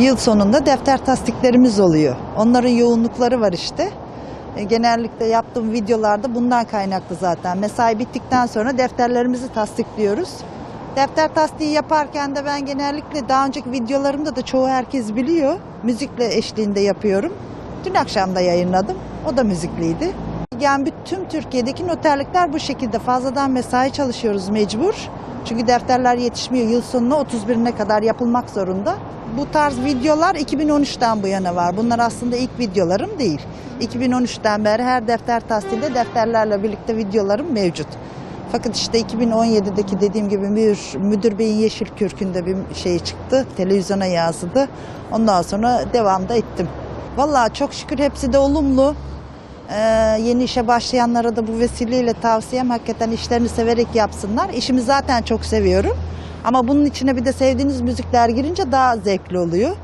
Yıl sonunda defter tasdiklerimiz oluyor. Onların yoğunlukları var işte. E, Genellikle yaptığım videolarda bundan kaynaklı zaten. Mesai bittikten sonra defterlerimizi tasdikliyoruz. Defter tasdiği yaparken de ben genellikle daha önceki videolarımda da çoğu herkes biliyor. Müzikle eşliğinde yapıyorum. Dün akşam da yayınladım. O da müzikliydi. Yani bütün Türkiye'deki noterlikler bu şekilde fazladan mesai çalışıyoruz mecbur. Çünkü defterler yetişmiyor. Yıl sonuna 31'ine kadar yapılmak zorunda. Bu tarz videolar 2013'ten bu yana var. Bunlar aslında ilk videolarım değil. 2013'ten beri her defter tasdilde defterlerle birlikte videolarım mevcut. Fakat işte 2017'deki dediğim gibi müdür, müdür beyin yeşil kürkünde bir şey çıktı. Televizyona yansıdı. Ondan sonra devamda ettim. Vallahi çok şükür hepsi de olumlu. Ee, yeni işe başlayanlara da bu vesileyle tavsiyem hakikaten işlerini severek yapsınlar. İşimi zaten çok seviyorum. Ama bunun içine bir de sevdiğiniz müzikler girince daha zevkli oluyor.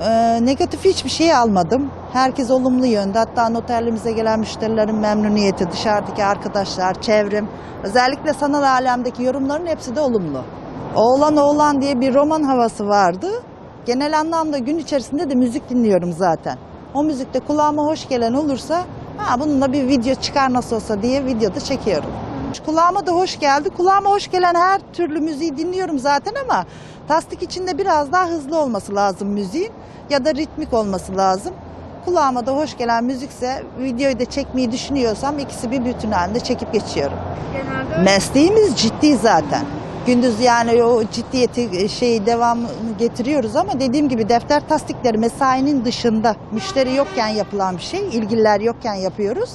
Ee, negatif hiçbir şey almadım. Herkes olumlu yönde. Hatta noterliğimize gelen müşterilerin memnuniyeti, dışarıdaki arkadaşlar, çevrem, özellikle sanal alemdeki yorumların hepsi de olumlu. Oğlan Oğlan diye bir roman havası vardı. Genel anlamda gün içerisinde de müzik dinliyorum zaten. O müzikte kulağıma hoş gelen olursa ha bununla bir video çıkar nasıl olsa diye videoda çekiyorum. Kulağıma da hoş geldi. Kulağıma hoş gelen her türlü müziği dinliyorum zaten ama tasdik içinde biraz daha hızlı olması lazım müziğin ya da ritmik olması lazım. Kulağıma da hoş gelen müzikse videoyu da çekmeyi düşünüyorsam ikisi bir bütün halinde çekip geçiyorum. Genelde Mesleğimiz ciddi zaten. Gündüz yani o ciddiyeti şeyi devam getiriyoruz ama dediğim gibi defter tasdikleri mesainin dışında müşteri yokken yapılan bir şey. ilgililer yokken yapıyoruz.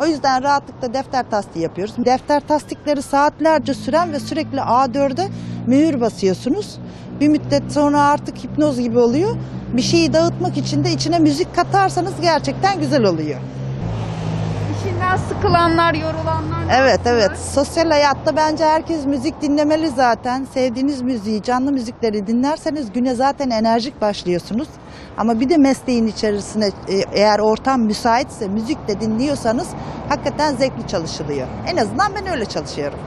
O yüzden rahatlıkla defter tasdiği yapıyoruz. Defter tasdikleri saatlerce süren ve sürekli A4'e mühür basıyorsunuz. Bir müddet sonra artık hipnoz gibi oluyor. Bir şeyi dağıtmak için de içine müzik katarsanız gerçekten güzel oluyor. İşinden sıkılanlar, yorulanlar Evet evet. Sosyal hayatta bence herkes müzik dinlemeli zaten. Sevdiğiniz müziği, canlı müzikleri dinlerseniz güne zaten enerjik başlıyorsunuz. Ama bir de mesleğin içerisine e, eğer ortam müsaitse müzik de dinliyorsanız hakikaten zevkli çalışılıyor. En azından ben öyle çalışıyorum.